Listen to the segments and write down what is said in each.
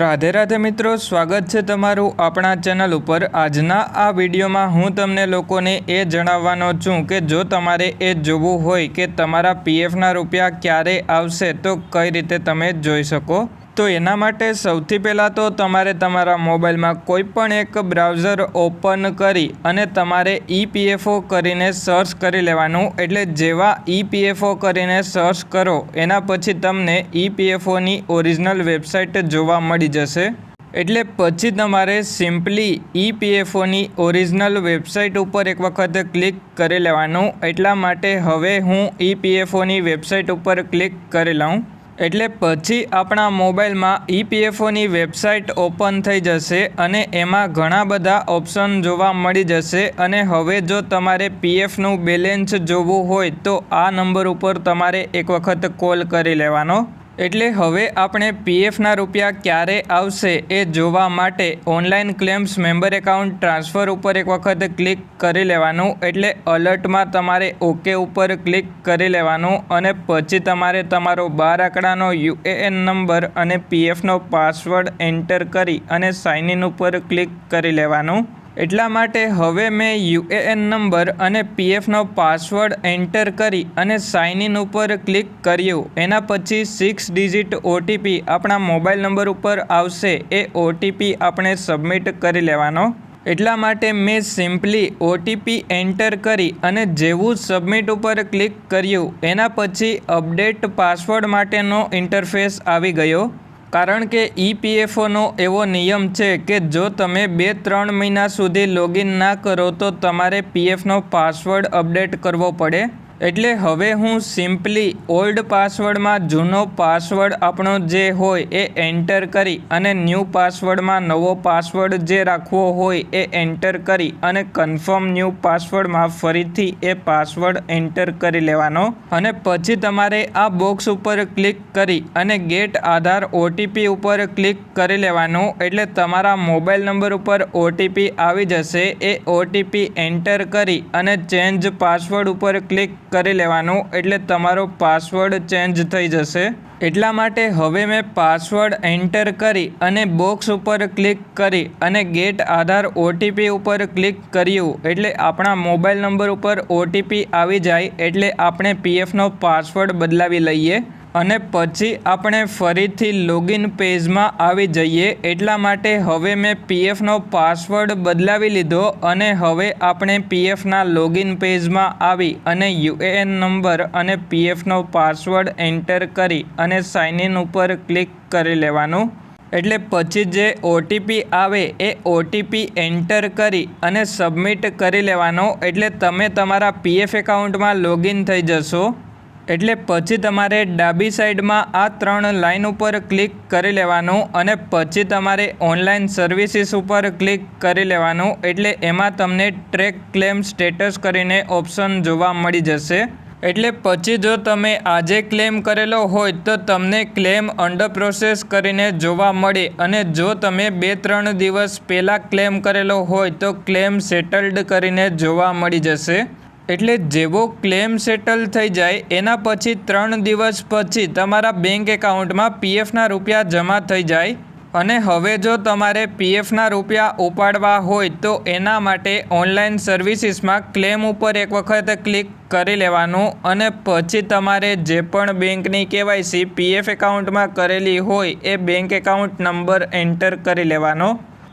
રાધે રાધે મિત્રો, સ્વાગત છે તમારું આપણા ચેનલ ઉપર. આજના આ વિડીયોમાં હું તમને લોકોને એ જણાવવાનો છું કે જો તમારે એ જોવું હોય કે તમારા પીએફના રૂપિયા ક્યારે આવશે, તો કઈ રીતે તમે જોઈ શકો? તો એના માટે સૌથી પહેલાં તો તમારે તમારા મોબાઈલમાં કોઈ પણ એક બ્રાઉઝર ઓપન કરી અને તમારે ઈપીએફઓ કરીને સર્ચ કરી લેવાનું. એટલે જેવા ઈપીએફઓ કરીને સર્ચ કરો, એના પછી તમને ઈપીએફઓની ઓરિજિનલ વેબસાઇટ જોવા મળી જશે. એટલે પછી તમારે સિમ્પલી ઈપીએફઓની ઓરિજિનલ વેબસાઇટ ઉપર એક વખત ક્લિક કરી લેવાનું. એટલા માટે હવે હું ઈપીએફઓની વેબસાઇટ ઉપર ક્લિક કરી લઉં. એટલે પછી આપણા મોબાઈલમાં ઈપીએફઓની વેબસાઇટ ઓપન થઈ જશે અને એમાં ઘણા બધા ઓપ્શન જોવા મળી જશે અને હવે જો તમારે પીએફનું બેલેન્સ જોવું હોય તો આ નંબર ઉપર તમારે એક વખત કોલ કરી લેવાનો. એટલે હવે આપણે પીએફના રૂપિયા ક્યારે આવશે એ જોવા માટે online claims member account transfer ઉપર એક વખત ક્લિક કરી લેવાનું. એટલે અલર્ટમાં તમારે ઓકે ઉપર ક્લિક કરી લેવાનું અને પછી તમારે તમારો બાર આંકડાનો યુએએન નંબર અને પીએફનો પાસવર્ડ એન્ટર કરી અને સાઇન ઇન ઉપર ક્લિક કરી લેવાનું. એટલા માટે હવે મેં યુએએન નંબર અને પીએફનો પાસવર્ડ એન્ટર કરી અને સાઇન ઇન ઉપર ક્લિક કર્યું. એના પછી સિક્સ ડિજિટ ઓટીપી આપણા મોબાઈલ નંબર ઉપર આવશે. એ ઓટીપી આપણે સબમિટ કરી લેવાનો. એટલા માટે મેં સિમ્પલી ઓટીપી એન્ટર કરી અને જેવું સબમિટ ઉપર ક્લિક કર્યું, એના પછી અપડેટ પાસવર્ડ માટેનો ઇન્ટરફેસ આવી ગયો. કારણ કે ઈપીએફઓનો એવો નિયમ છે કે જો તમે બે ત્રણ મહિના સુધી લોગિન ના કરો તો તમારે પીએફનો પાસવર્ડ અપડેટ કરવો પડે. એટલે હવે હું સિમ્પલી ઓલ્ડ પાસવર્ડમાં જૂનો પાસવર્ડ આપણો જે હોય એ એન્ટર કરી અને ન્યૂ પાસવર્ડમાં નવો પાસવર્ડ જે રાખવો હોય એ એન્ટર કરી અને કન્ફર્મ ન્યૂ પાસવર્ડમાં ફરીથી એ પાસવર્ડ એન્ટર કરી લેવાનો. અને પછી તમારે આ બોક્સ ઉપર ક્લિક કરી અને ગેટ આધાર ઓટીપી ઉપર ક્લિક કરી લેવાનું. એટલે તમારા મોબાઈલ નંબર ઉપર ઓટીપી આવી જશે. એ ઓટીપી એન્ટર કરી અને ચેન્જ પાસવર્ડ ઉપર ક્લિક કરી લેવાનું એટલે તમારો પાસવર્ડ ચેન્જ થઈ જશે. એટલા માટે હવે મેં પાસવર્ડ એન્ટર કરી અને બોક્સ ઉપર ક્લિક કરી અને ગેટ આધાર ઓટીપી ઉપર ક્લિક કર્યું એટલે આપણા મોબાઈલ નંબર ઉપર ઓટીપી આવી જાય એટલે આપણે પીએફનો પાસવર્ડ બદલાવી લઈએ. અને પછી આપણે ફરીથી લોગિન પેજમાં આવી જઈએ. એટલા માટે હવે મેં પીએફનો પાસવર્ડ બદલાવી લીધો અને હવે આપણે પીએફના લોગિન પેજમાં આવી અને યુએએન નંબર અને પીએફનો પાસવર્ડ એન્ટર કરી અને સાઇન ઇન ઉપર ક્લિક કરી લેવાનું. એટલે પછી જે ઓટીપી આવે એ ઓટીપી એન્ટર કરી અને સબમિટ કરી લેવાનો. એટલે તમે તમારા પીએફ એકાઉન્ટમાં લોગિન થઈ જશો. એટલે પછી તમારે ડાબી સાઈડમાં આ ત્રણ લાઇન ઉપર ક્લિક કરી લેવાનું અને પછી તમારે ઓનલાઈન સર્વિસીસ ઉપર ક્લિક કરી લેવાનું. એટલે એમાં તમને ટ્રેક ક્લેમ સ્ટેટસ કરીને ઓપ્શન જોવા મળી જશે. એટલે પછી જો તમે આજે ક્લેમ કરેલો હોય તો તમને ક્લેમ અંડર પ્રોસેસ કરીને જોવા મળે. અને જો તમે બે ત્રણ દિવસ પહેલાં ક્લેમ કરેલો હોય તો ક્લેમ સેટલ્ડ કરીને જોવા મળી જશે. એટલે જેવો ક્લેમ સેટલ થઈ જાય, એના પછી ત્રણ દિવસ પછી તમારા બેંક એકાઉન્ટમાં પીએફના રૂપિયા જમા થઈ જાય. અને હવે જો તમારે પીએફના રૂપિયા ઉપાડવા હોય, તો એના માટે ઓનલાઈન સર્વિસીસમાં ક્લેમ ઉપર એક વખત ક્લિક કરી લેવાનું. અને પછી તમારે જે પણ બેંકની કેવાયસી પીએફ એકાઉન્ટમાં કરેલી હોય, એ બેંક એકાઉન્ટ નંબર એન્ટર કરી લેવાનો.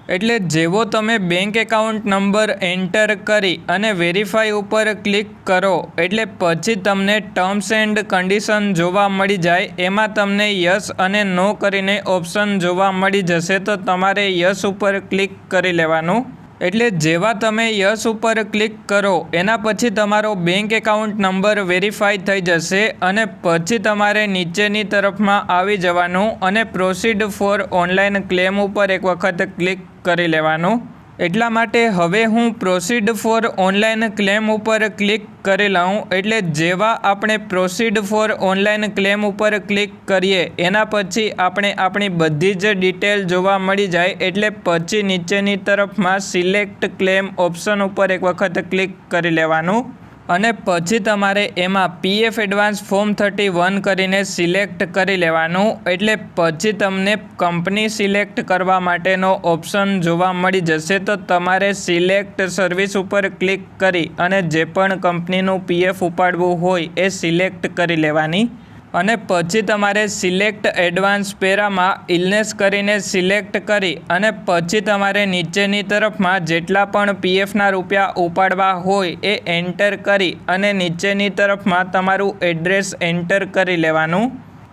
એટલે જેવો તમે બેંક એકાઉન્ટ નંબર એન્ટર કરી અને વેરીફાઈ ઉપર ક્લિક કરો, એટલે પછી તમને ટર્મ્સ એન્ડ કન્ડિશન જોવા મળી જાય. એમાં તમને યસ અને નો કરીને ઓપ્શન જોવા મળી જશે, તો તમારે યસ ઉપર ક્લિક કરી લેવાનું. એટલે જેવા તમે યસ ઉપર ક્લિક કરો, એના પછી તમારો બેંક એકાઉન્ટ નંબર વેરીફાઈ થઈ જશે અને પછી તમારે નીચેની તરફમાં આવી જવાનું અને પ્રોસીડ ફોર ઓનલાઈન ક્લેમ ઉપર એક વખત ક્લિક કરી લેવાનું. એટલા માટે હવે હું પ્રોસીડ ફોર ઓનલાઈન ક્લેમ ઉપર ક્લિક કરી લઉં એટલે જેવા આપણે પ્રોસીડ ફોર ઓનલાઈન ક્લેમ ઉપર ક્લિક કરીએ, એના પછી આપણે આપણી બધી જ ડિટેલ જોવા મળી જાય, એટલે પછી નીચેની તરફમાં સિલેક્ટ ક્લેમ ઓપ્શન ઉપર એક વખત ક્લિક કરી લેવાનું. અને પછી તમારે એમાં PF advance form thirty one કરીને સિલેક્ટ કરી લેવાનું. એટલે પછી તમને કંપની સિલેક્ટ કરવા માટેનો ઓપ્શન જોવા મળી જશે. તો તમારે સિલેક્ટ સર્વિસ ઉપર ક્લિક કરી અને જે પણ કંપનીનું પીએફ ઉપાડવું હોય એ સિલેક્ટ કરી લેવાની. અને પછી તમારે સિલેક્ટ એડવાન્સ પેરામાં ઇલનેસ કરીને સિલેક્ટ કરી અને પછી તમારે નીચેની તરફમાં જેટલા પણ પીએફના રૂપિયા ઉપાડવા હોય એ એન્ટર કરી અને નીચેની તરફમાં તમારું એડ્રેસ એન્ટર કરી લેવાનું.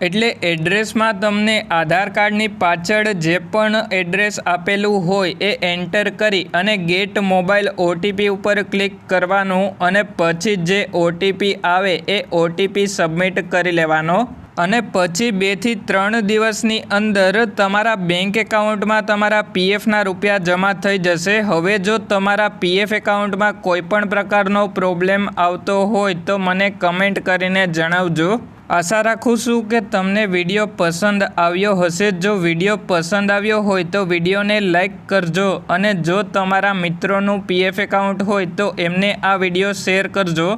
એટલે એડ્રેસમાં તમને આધાર કાર્ડની પાછળ જે પણ એડ્રેસ આપેલું હોય એ એન્ટર કરી અને ગેટ મોબાઈલ ઓટીપી ઉપર ક્લિક કરવાનું અને પછી જે ઓટીપી આવે એ ઓટીપી સબમિટ કરી લેવાનો. અને પછી બેથી ત્રણ દિવસની અંદર તમારા બેંક એકાઉન્ટમાં તમારા પીએફના રૂપિયા જમા થઈ જશે. હવે જો તમારા પીએફ એકાઉન્ટમાં કોઈપણ પ્રકારનો પ્રોબ્લેમ આવતો હોય તો મને કમેન્ટ કરીને જણાવજો. આશા રાખું છું કે તમને વીડિયો પસંદ આવ્યો હશે. જો વીડિયો પસંદ આવ્યો હોય તો વિડીયોને લાઈક કરજો અને જો તમારા મિત્રોનું પીએફ એકાઉન્ટ હોય તો એમને આ વીડિયો શેર કરજો.